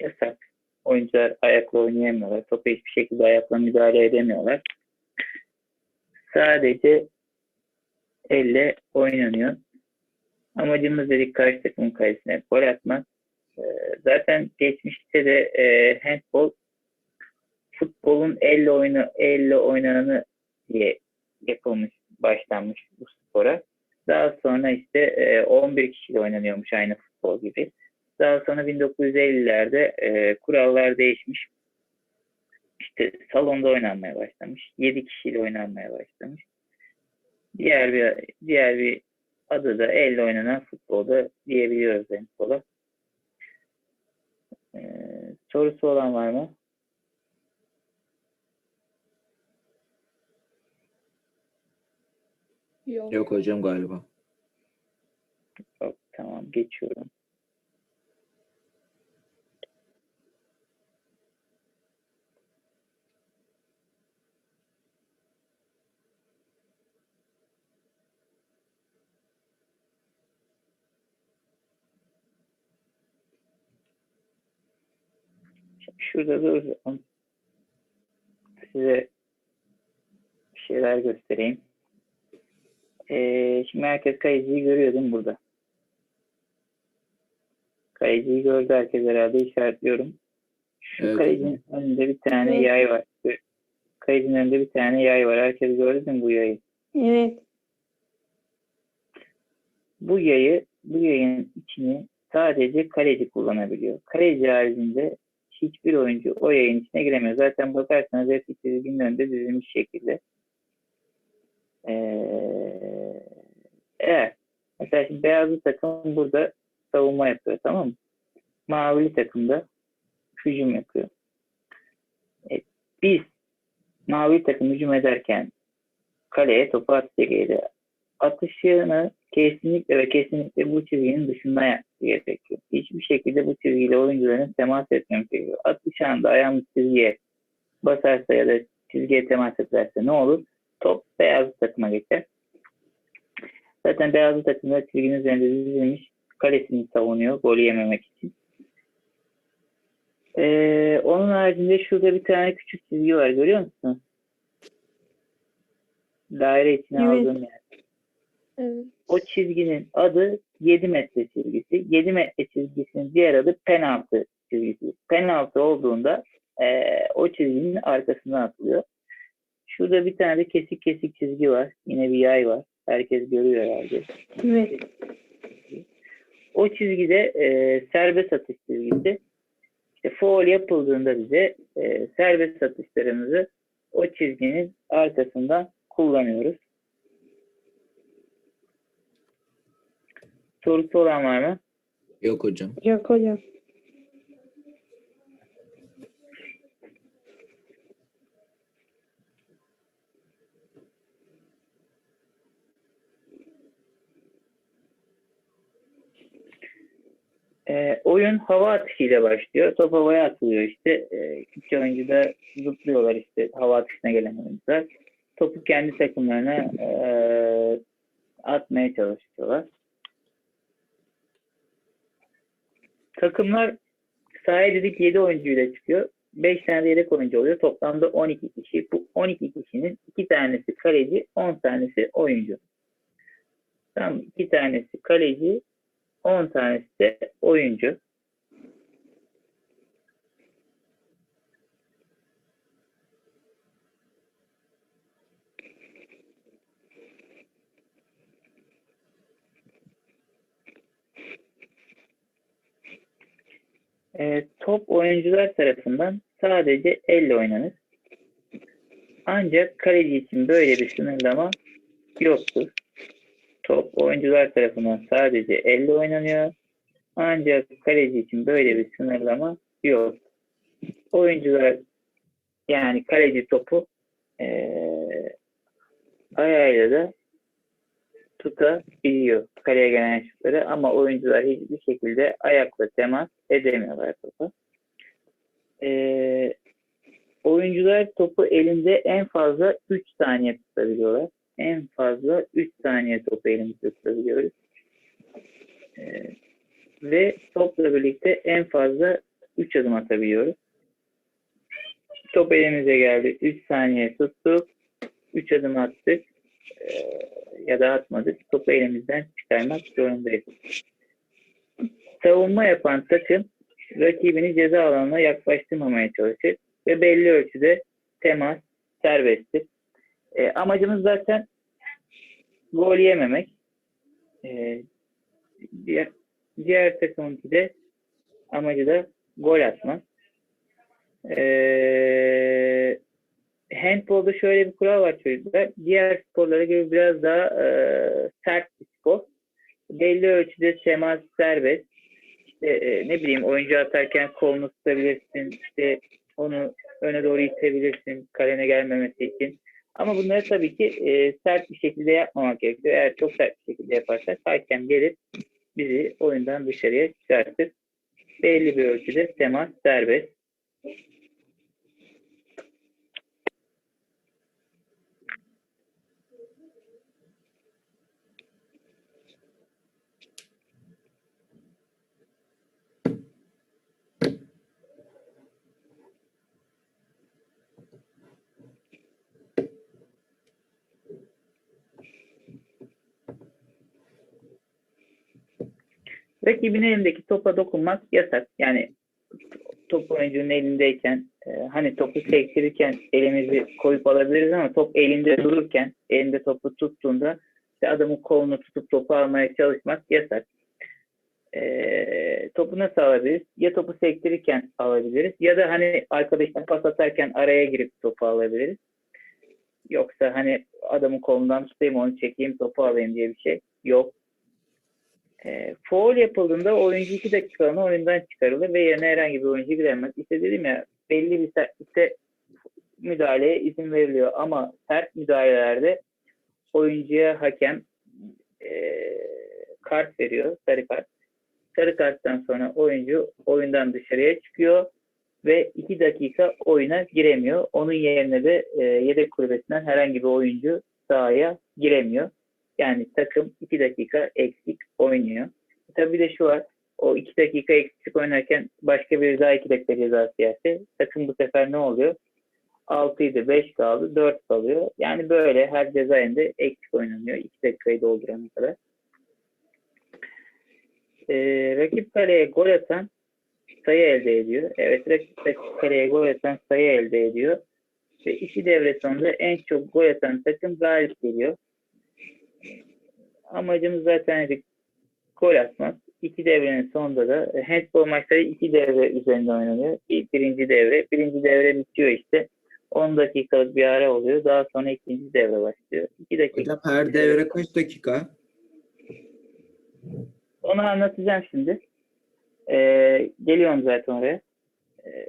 yasak. Oyuncular ayakla oynayamıyorlar. Topa hiçbir şekilde ayakla müdahale edemiyorlar. Sadece elle oynanıyor. Amacımız dedik karşı takımın kalesine gol atmak. Ee, zaten geçmişte de e, handball futbolun elle oyunu elle oynananı diye yapılmış, başlanmış bu spora. Daha sonra işte e, 11 kişiyle oynanıyormuş aynı futbol gibi. Daha sonra 1950'lerde e, kurallar değişmiş. İşte salonda oynanmaya başlamış. 7 kişiyle oynanmaya başlamış. Diğer bir diğer bir adı da elle oynanan futbolda diyebiliyoruz handbola. E, sorusu olan var mı? Yok. Yok hocam galiba. Yok, tamam geçiyorum. Şurada duracağım. Size bir şeyler göstereyim. Ee, şimdi herkes kayıcıyı görüyor değil mi burada? Kayıcıyı gördü herkes herhalde işaretliyorum. Şu Evet. kayıcının önünde bir tane Evet. yay var. Kayıcının önünde bir tane yay var. Herkes gördü değil mi bu yayı? Evet. Bu yayı, bu yayın içini sadece kaleci kullanabiliyor. Kaleci haricinde hiçbir oyuncu o yayın içine giremiyor. Zaten bakarsanız hep çizginin önünde dizilmiş şekilde. Ee, eğer mesela şimdi beyazlı takım burada savunma yapıyor tamam mı? Mavili takım da hücum yapıyor. E, biz mavi takım hücum ederken kaleye topu atacak atışını kesinlikle ve kesinlikle bu çizginin dışında gerekiyor. Hiçbir şekilde bu çizgiyle oyuncuların temas etmemesi gerekiyor. Atış anında ayağımız çizgiye basarsa ya da çizgiye temas ederse ne olur? Top beyaz takıma geçer. Zaten beyaz takımda çizginin üzerinde dizilmiş kalesini savunuyor golü yememek için. Ee, onun haricinde şurada bir tane küçük çizgi var görüyor musunuz? Daire içine Evet. aldığım yer. Evet. O çizginin adı 7 metre çizgisi. 7 metre çizgisinin diğer adı penaltı çizgisi. Penaltı olduğunda eee, o çizginin arkasından atılıyor. Şurada bir tane de kesik kesik çizgi var. Yine bir yay var. Herkes görüyor herhalde. Evet. O çizgide eee, serbest atış çizgisi. İşte foul yapıldığında bize eee, serbest atışlarımızı o çizginin arkasından kullanıyoruz. Sorusu olan var mı? Yok hocam. Yok hocam. Ee, oyun hava atışıyla başlıyor. Top havaya atılıyor işte. Ee, iki oyuncu da zıplıyorlar işte hava atışına gelen oyuncular. Topu kendi takımlarına ee, atmaya çalışıyorlar. Takımlar sahaya dedik 7 oyuncuyla çıkıyor. 5 tane de yedek oyuncu oluyor. Toplamda 12 kişi. Bu 12 kişinin 2 tanesi kaleci, 10 tanesi oyuncu. Tamam 2 tanesi kaleci, 10 tanesi de oyuncu. E, top oyuncular tarafından sadece elle oynanır. Ancak kaleci için böyle bir sınırlama yoktur. Top oyuncular tarafından sadece elle oynanıyor. Ancak kaleci için böyle bir sınırlama yok. Oyuncular yani kaleci topu eee ayağıyla da tutabiliyor kaleye gelen şutları ama oyuncular hiçbir şekilde ayakla temas edemiyorlar topa. Eee oyuncular topu elinde en fazla 3 saniye tutabiliyorlar en fazla 3 saniye topu elimizde tutabiliyoruz. Ee, ve topla birlikte en fazla 3 adım atabiliyoruz. Top elimize geldi. 3 saniye tuttuk. 3 adım attık. Ee, ya da atmadık. Topu elimizden çıkarmak zorundayız. Savunma yapan takım rakibini ceza alanına yaklaştırmamaya çalışır ve belli ölçüde temas serbesttir. Ee, amacımız zaten gol yememek. Ee, diğer, diğer takımınki de amacı da gol atmak. Ee, handbolda şöyle bir kural var çocuklar. Diğer sporlara göre biraz daha e, sert bir spor. Belli ölçüde temas serbest. İşte, e, ne bileyim oyuncu atarken kolunu tutabilirsin. İşte onu öne doğru itebilirsin kalene gelmemesi için. Ama bunları tabii ki e, sert bir şekilde yapmamak gerekiyor. Eğer çok sert bir şekilde yaparsak hakem gelip bizi oyundan dışarıya çıkartır. Belli bir ölçüde temas serbest. Rakibin elindeki topa dokunmak yasak. Yani top oyuncunun elindeyken e, hani topu sektirirken elimizi koyup alabiliriz ama top elinde dururken elinde topu tuttuğunda işte adamın kolunu tutup topu almaya çalışmak yasak. E, topu nasıl alabiliriz? Ya topu sektirirken alabiliriz ya da hani arkadaşına pas atarken araya girip topu alabiliriz. Yoksa hani adamın kolundan tutayım onu çekeyim topu alayım diye bir şey yok. E, foul yapıldığında oyuncu 2 dakikalığına oyundan çıkarılır ve yerine herhangi bir oyuncu giremez. İşte dedim ya belli bir sertlikte müdahaleye izin veriliyor ama sert müdahalelerde oyuncuya hakem e, kart veriyor, sarı kart. Sarı karttan sonra oyuncu oyundan dışarıya çıkıyor ve 2 dakika oyuna giremiyor. Onun yerine de e, yedek kulübesinden herhangi bir oyuncu sahaya giremiyor. Yani takım 2 dakika eksik oynuyor. Tabii bir de şu var. O 2 dakika eksik oynarken başka bir daha 2 dakika cezası yerse takım bu sefer ne oluyor? 6 idi 5 kaldı 4 kalıyor. Yani böyle her ceza yerinde eksik oynanıyor. 2 dakikayı doldurana kadar. Ee, rakip kaleye gol atan sayı elde ediyor. Evet rakip, kaleye gol atan sayı elde ediyor. Ve iki devre sonunda en çok gol atan takım galip geliyor amacımız zaten hani gol atmak. İki devrenin sonunda da e, handball maçları iki devre üzerinde oynanıyor. İlk birinci devre. Birinci devre bitiyor işte. 10 dakikalık bir ara oluyor. Daha sonra ikinci devre başlıyor. 2 dakika. Hocam her devre kaç dakika? Onu anlatacağım şimdi. Ee, geliyorum zaten oraya. Ee,